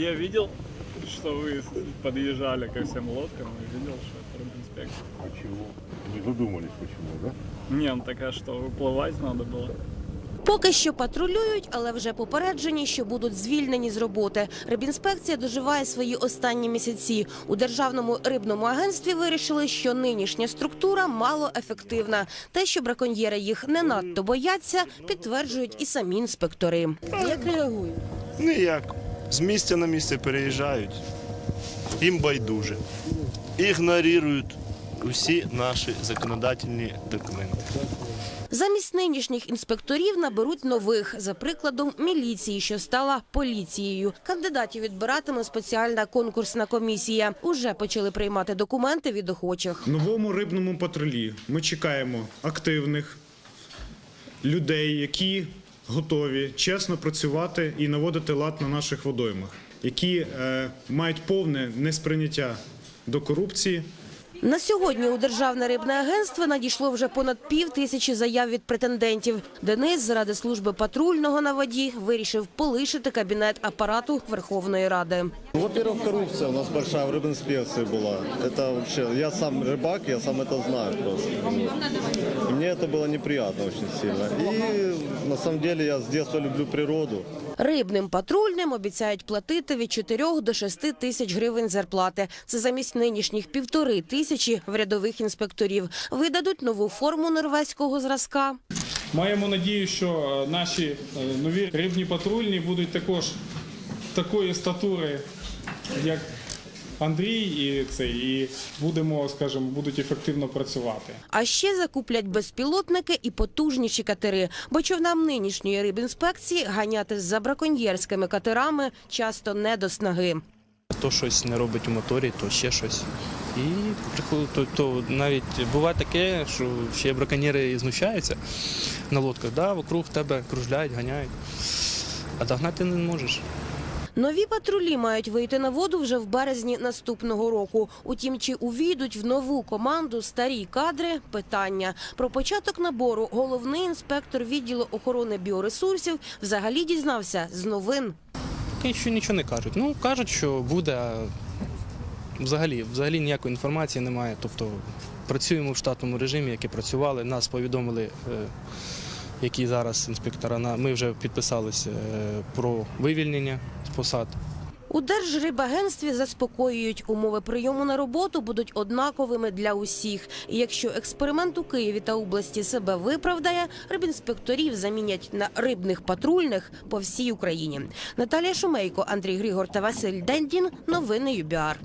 я видел, что вы подъезжали ко всем лодкам и видел, что это рыбинспекция. Почему? Не задумались, почему, да? Не, ну такая, что выплывать надо было. Поки що патрулюють, але вже попереджені, що будуть звільнені з роботи. Рибінспекція доживає свої останні місяці. У державному рибному агентстві вирішили, що нинішня структура мало ефективна. Те, що браконьєри їх не надто бояться, підтверджують і самі інспектори. Як реагують? Ніяк. З місця на місце переїжджають. Їм байдуже. Ігнорують усі наші законодательні документи. Замість нинішніх інспекторів наберуть нових, за прикладом міліції, що стала поліцією. Кандидатів відбиратиме спеціальна конкурсна комісія. Уже почали приймати документи від охочих. Новому рибному патрулі ми чекаємо активних людей, які готові чесно працювати і наводити лад на наших водоймах, які е, мають повне несприйняття до корупції. На сьогодні у Державне рибне агентство надійшло вже понад пів тисячі заяв від претендентів. Денис заради служби патрульного на воді вирішив полишити кабінет апарату Верховної Ради. Ну, Во-первых, коррупция у нас большая в рыбинспекции была. Это вообще, я сам рыбак, я сам это знаю просто. И мне это было неприятно очень сильно. И на самом деле я с детства люблю природу. Рибним патрульним обіцяють платити від 4 до 6 тисяч гривень зарплати. Це замість нинішніх півтори тисячі в рядових інспекторів. Видадуть нову форму норвезького зразка. Маємо надію, що е, наші е, нові рибні патрульні будуть також такої статури, як Андрій, і це і будемо, скажімо, будуть ефективно працювати. А ще закуплять безпілотники і потужніші катери. Бо човнам нинішньої рибінспекції ганяти за браконьєрськими катерами часто не до снаги. то щось не робить у моторі, то ще щось. І то, то навіть буває таке, що ще браконьєри і знущаються на лодках, да, вокруг тебе кружляють, ганяють, а догнати не можеш. Нові патрулі мають вийти на воду вже в березні наступного року. Утім, чи увійдуть в нову команду старі кадри – питання. Про початок набору головний інспектор відділу охорони біоресурсів взагалі дізнався з новин. Поки що нічого не кажуть. Ну, кажуть, що буде, взагалі, взагалі ніякої інформації немає. Тобто працюємо в штатному режимі, як і працювали. Нас повідомили, е, які зараз інспектора. Ми вже підписалися е, про вивільнення з посад. У Держрибагентстві заспокоюють, умови прийому на роботу будуть однаковими для усіх. І якщо експеримент у Києві та області себе виправдає, рибінспекторів замінять на рибних патрульних по всій Україні. Наталія Шумейко, Андрій Григор та Василь Дендін. Новини ЮБІАР.